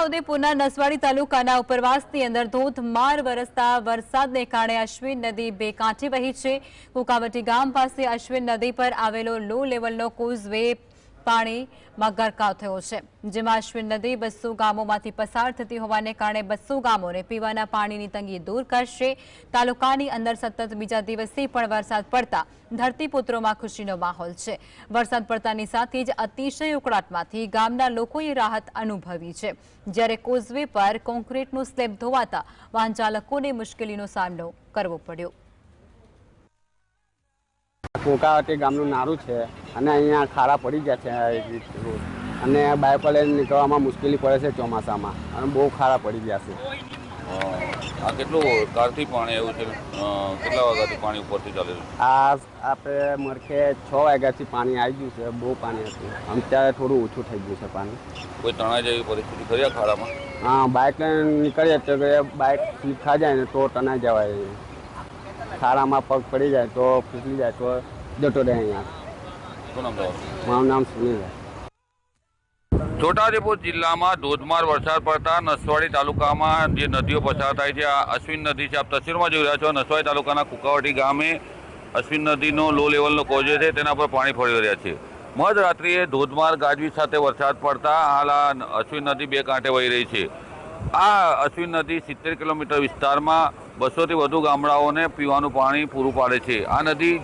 ઉદયપુરના નસવાડી તાલુકાના ઉપરવાસની અંદર ધોધમાર વરસતા વરસાદને કારણે અશ્વિન નદી બે કાંઠે વહી છે. કુકાવટી ગામ પાસે અશ્વિન નદી પર આવેલો લો લેવલનો કોઝવે પાણીમાં ગરકાવ થયો છે. જેમાં અશ્વિન નદી બસો ગામોમાંથી પસાર થતી હોવાને કારણે બસો ગામોને પીવાના પાણીની તંગી દૂર કરશે. તાલુકાની અંદર સતત બીજા દિવસે પણ વરસાદ પડતા ધરતીપુત્રોમાં ખુશીનો માહોલ છે. વરસાદ પડતાની સાથે જ અતિશય ઉકળાટમાંથી ગામના લોકોએ રાહત અનુભવી છે. જ્યારે કોઝવે પર કોન્ક્રીટનું સ્લેબ ધોવાતા વાહન ચાલકોને મુશ્કેલીનો સામનો કરવો પડ્યો. કોકાવટી ગામનું નારું છે અને અહીંયા ખારા પડી ગયા છે રોડ અને બાઇક પર નીકળવામાં મુશ્કેલી પડે છે ચોમાસામાં. અને બહુ ખાડા પડી ગયા છે. આ કેટલું કારથી પાણી આવ્યું છે? કેટલા વાગ્યાથી પાણી ઉપરથી ચાલે છે? આ આપણે મરખે છ વાગ્યાથી પાણી આવી ગયું છે બહુ પાણી હતું. અત્યારે થોડું ઓછું થઈ ગયું છે પાણી. કોઈ તણાઈ જેવી પરિસ્થિતિ ખરી ખાડામાં? હા બાઇક લઈને નીકળીએ તો બાઇક ખાઈ જાય ને તો તણાઈ જવાય. ખાડામાં પગ પડી જાય તો ફીસલી જાય તો જતો રહે અહીંયા. મારું નામ સુનિલ છોટાઉદેપુર જિલ્લામાં ધોધમાર વરસાદ પડતા નસવાડી તાલુકામાં જે નદીઓ પસાર થાય છે આ અશ્વિન નદી છે. આપ તસવીરમાં જોઈ રહ્યા છો નસવાડી તાલુકાના કુકાવટી ગામે અશ્વિન નદીનો લો લેવલનો કોજે છે તેના પર પાણી ફરી રહ્યા છે. મધરાત્રિએ ધોધમાર ગાજવીજ સાથે વરસાદ પડતા હાલ આ અશ્વિન નદી બે કાંઠે વહી રહી છે. આ અશ્વિન નદી સિત્તેર કિલોમીટર વિસ્તારમાં બસોથી વધુ ગામડાઓને પીવાનું પાણી પૂરું પાડે છે. આ નદી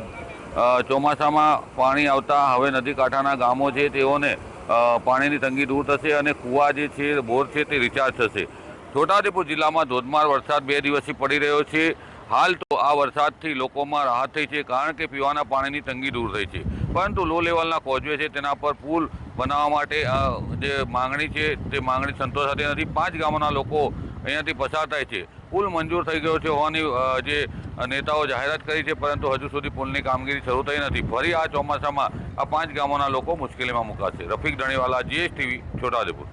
ચોમાસામાં પાણી આવતા હવે નદી કાંઠાના ગામો છે તેઓને પાણીની તંગી દૂર થશે અને કૂવા જે છે, બોર છે તે રિચાર્જ થશે. છોટાઉદેપુર જિલ્લામાં ધોધમાર વરસાદ બે દિવસથી પડી રહ્યો છે. હાલ તો આ વરસાદથી લોકોમાં રાહત થઈ છે કારણ કે પીવાના પાણીની તંગી દૂર થઈ છે. પરંતુ લો લેવલના કોઝવે છે તેના પર પુલ બનાવવા માટે જે માંગણી છે તે માંગણી સંતોષાતી નથી. પાંચ ગામોના લોકો અહીંયાથી પસાર થાય છે. પુલ મંજૂર થઈ ગયો છે હોવાની જે નેતાઓ જાહેરાત કરી છે, પરંતુ હજુ સુધી પુલની કામગીરી શરૂ થઈ નથી. ફરી આ ચોમાસામાં આ પાંચ ગામોના લોકો મુશ્કેલીમાં મુકાશે. રફીક ધણીવાલા, જીએસટીવી, છોટાઉદેપુર.